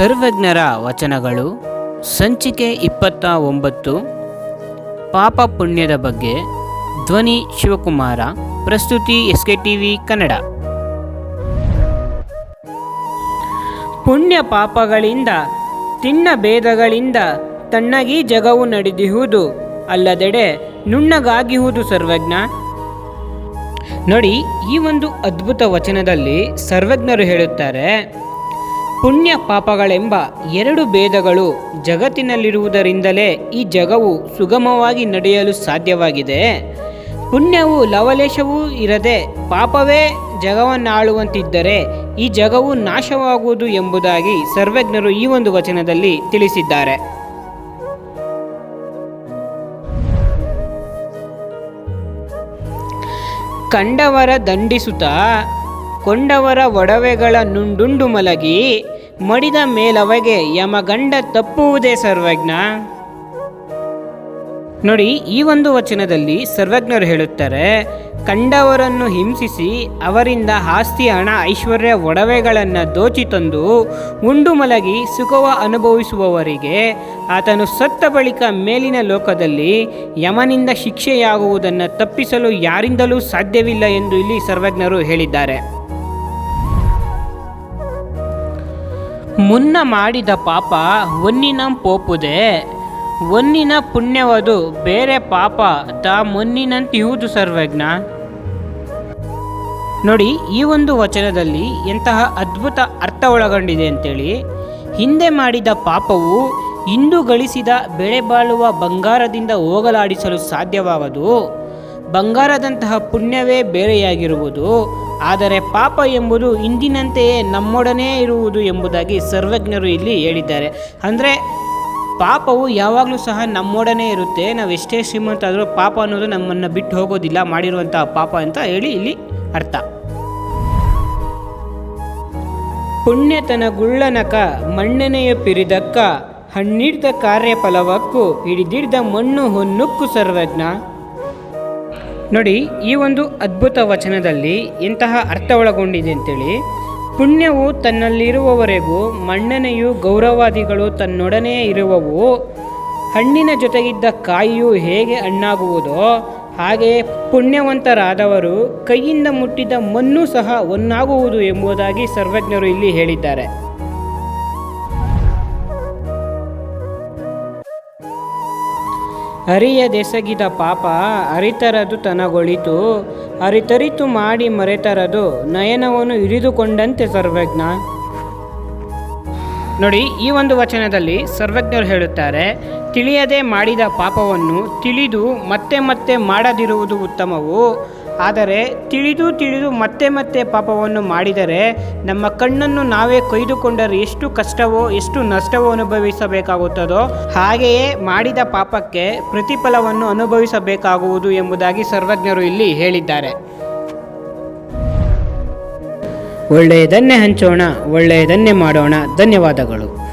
ಸರ್ವಜ್ಞರ ವಚನಗಳು, ಸಂಚಿಕೆ ಇಪ್ಪತ್ತ ಒಂಬತ್ತು ಪಾಪ ಪುಣ್ಯದ ಬಗ್ಗೆ, ಧ್ವನಿ ಶಿವಕುಮಾರ, ಪ್ರಸ್ತುತಿ S K T V Kannada. ಪುಣ್ಯ ಪಾಪಗಳಿಂದ, ತಿನ್ನ ಭೇದಗಳಿಂದ ತಣ್ಣಗಿ ಜಗವು ನಡೆದಿಹುದು, ಅಲ್ಲದೆಡೆ ನುಣ್ಣಗಾಗಿಹುದು ಸರ್ವಜ್ಞ. ನೋಡಿ, ಈ ಒಂದು ಅದ್ಭುತ ವಚನದಲ್ಲಿ ಸರ್ವಜ್ಞರು ಹೇಳುತ್ತಾರೆ ಪುಣ್ಯ ಪಾಪಗಳೆಂಬ ಎರಡು ಭೇದಗಳು ಜಗತ್ತಿನಲ್ಲಿರುವುದರಿಂದಲೇ ಈ ಜಗವು ಸುಗಮವಾಗಿ ನಡೆಯಲು ಸಾಧ್ಯವಾಗಿದೆ. ಪುಣ್ಯವು ಲವಲೇಶವೂ ಇರದೆ ಪಾಪವೇ ಜಗವನ್ನಾಳುವಂತಿದ್ದರೆ ಈ ಜಗವು ನಾಶವಾಗುವುದು ಎಂಬುದಾಗಿ ಸರ್ವಜ್ಞರು ಈ ಒಂದು ವಚನದಲ್ಲಿ ತಿಳಿಸಿದ್ದಾರೆ. ಕಂಡವರ ದಂಡಿಸುತ್ತ ಕೊಂಡವರ ಒಡವೆಗಳ ನುಂಡುಂಡು ಮಲಗಿ ಮಡಿದ ಮೇಲವಗೆ ಯಮಗಂಡ ತಪ್ಪುವುದೇ ಸರ್ವಜ್ಞ. ನೋಡಿ, ಈ ಒಂದು ವಚನದಲ್ಲಿ ಸರ್ವಜ್ಞರು ಹೇಳುತ್ತಾರೆ, ಕಂಡವರನ್ನು ಹಿಂಸಿಸಿ ಅವರಿಂದ ಆಸ್ತಿ, ಹಣ, ಐಶ್ವರ್ಯ, ಒಡವೆಗಳನ್ನು ದೋಚಿ ತಂದು ಉಂಡು ಮಲಗಿ ಸುಖವ ಅನುಭವಿಸುವವರಿಗೆ ಆತನು ಸತ್ತ ಬಳಿಕ ಮೇಲಿನ ಲೋಕದಲ್ಲಿ ಯಮನಿಂದ ಶಿಕ್ಷೆಯಾಗುವುದನ್ನು ತಪ್ಪಿಸಲು ಯಾರಿಂದಲೂ ಸಾಧ್ಯವಿಲ್ಲ ಎಂದು ಇಲ್ಲಿ ಸರ್ವಜ್ಞರು ಹೇಳಿದ್ದಾರೆ. ಮುನ್ನ ಮಾಡಿದ ಪಾಪ ಒನ್ನಿನ ಪೋಪುದೆ. ಒನ್ನಿನ ಪುಣ್ಯವದು ಬೇರೆ ಪಾಪ ತಾ ಮೊನ್ನಿನಂತಿಹುದು ಸರ್ವಜ್ಞ. ನೋಡಿ, ಈ ಒಂದು ವಚನದಲ್ಲಿ ಎಂತಹ ಅದ್ಭುತ ಅರ್ಥ ಒಳಗೊಂಡಿದೆ ಅಂತೇಳಿ. ಹಿಂದೆ ಮಾಡಿದ ಪಾಪವು ಇಂದು ಗಳಿಸಿದ ಬೆಳೆ ಬಾಳುವ ಬಂಗಾರದಿಂದ ಹೋಗಲಾಡಿಸಲು ಸಾಧ್ಯವಾಗದು ಬಂಗಾರದಂತಹ ಪುಣ್ಯವೇ ಬೇರೆಯಾಗಿರುವುದು. ಆದರೆ ಪಾಪ ಎಂಬುದು ಇಂದಿನಂತೆಯೇ ನಮ್ಮೊಡನೆ ಇರುವುದು ಎಂಬುದಾಗಿ ಸರ್ವಜ್ಞರು ಇಲ್ಲಿ ಹೇಳಿದ್ದಾರೆ. ಅಂದರೆ ಪಾಪವು ಯಾವಾಗಲೂ ಸಹ ನಮ್ಮೊಡನೆ ಇರುತ್ತೆ. ನಾವು ಎಷ್ಟೇ ಶ್ರೀಮಂತ ಆದರೂ ಪಾಪ ಅನ್ನೋದು ನಮ್ಮನ್ನು ಬಿಟ್ಟು ಹೋಗೋದಿಲ್ಲ, ಮಾಡಿರುವಂತಹ ಪಾಪ ಅಂತ ಹೇಳಿ ಇಲ್ಲಿ ಅರ್ಥ. ಪುಣ್ಯತನ ಗುಳ್ಳನಕ ಮಣ್ಣನೆಯ ಪಿರಿದಕ್ಕ ಹಣ್ಣಿಡ್ದ ಕಾರ್ಯಫಲವಕ್ಕೂ, ಹಿಡಿದಿಡ್ದ ಮಣ್ಣು ಹೊನ್ನುಕ್ಕು ಸರ್ವಜ್ಞ. ನೋಡಿ, ಈ ಒಂದು ಅದ್ಭುತ ವಚನದಲ್ಲಿ ಇಂತಹ ಅರ್ಥ ಒಳಗೊಂಡಿದೆ ಅಂತೇಳಿ. ಪುಣ್ಯವು ತನ್ನಲ್ಲಿರುವವರೆಗೂ ಮಣ್ಣನೆಯು ಗೌರವಾದಿಗಳು ತನ್ನೊಡನೆ ಇರುವವು. ಹಣ್ಣಿನ ಜೊತೆಗಿದ್ದ ಕಾಯಿಯು ಹೇಗೆ ಹಣ್ಣಾಗುವುದೋ ಹಾಗೆ ಪುಣ್ಯವಂತರಾದವರು ಕೈಯಿಂದ ಮುಟ್ಟಿದ ಮಣ್ಣು ಸಹ ಒನ್ನಾಗುವುದು ಎಂಬುದಾಗಿ ಸರ್ವಜ್ಞರು ಇಲ್ಲಿ ಹೇಳಿದ್ದಾರೆ. ಅರಿಯದೆಸಗಿದ ಪಾಪ ಅರಿತರದು ತನಗೊಳಿತು ಅರಿತರಿತು ಮಾಡಿ ಮರೆತರದು, ನಯನವನ್ನು ಹಿಡಿದುಕೊಂಡಂತೆ ಸರ್ವಜ್ಞ. ನೋಡಿ, ಈ ಒಂದು ವಚನದಲ್ಲಿ ಸರ್ವಜ್ಞರು ಹೇಳುತ್ತಾರೆ, ತಿಳಿಯದೆ ಮಾಡಿದ ಪಾಪವನ್ನು ತಿಳಿದು ಮತ್ತೆ ಮತ್ತೆ ಮಾಡದಿರುವುದು ಉತ್ತಮವು. ಆದರೆ ತಿಳಿದು ತಿಳಿದು ಮತ್ತೆ ಮತ್ತೆ ಪಾಪವನ್ನು ಮಾಡಿದರೆ ನಮ್ಮ ಕಣ್ಣನ್ನು ನಾವೇ ಕೊಯ್ದುಕೊಂಡರೆ ಎಷ್ಟು ಕಷ್ಟವೋ, ಎಷ್ಟು ನಷ್ಟವೋ ಅನುಭವಿಸಬೇಕಾಗುತ್ತದೋ, ಹಾಗೆಯೇ ಮಾಡಿದ ಪಾಪಕ್ಕೆ ಪ್ರತಿಫಲವನ್ನು ಅನುಭವಿಸಬೇಕಾಗುವುದು ಎಂಬುದಾಗಿ ಸರ್ವಜ್ಞರು ಇಲ್ಲಿ ಹೇಳಿದ್ದಾರೆ. ಒಳ್ಳೆಯದನ್ನೇ ಹಂಚೋಣ, ಒಳ್ಳೆಯದನ್ನೇ ಮಾಡೋಣ. ಧನ್ಯವಾದಗಳು.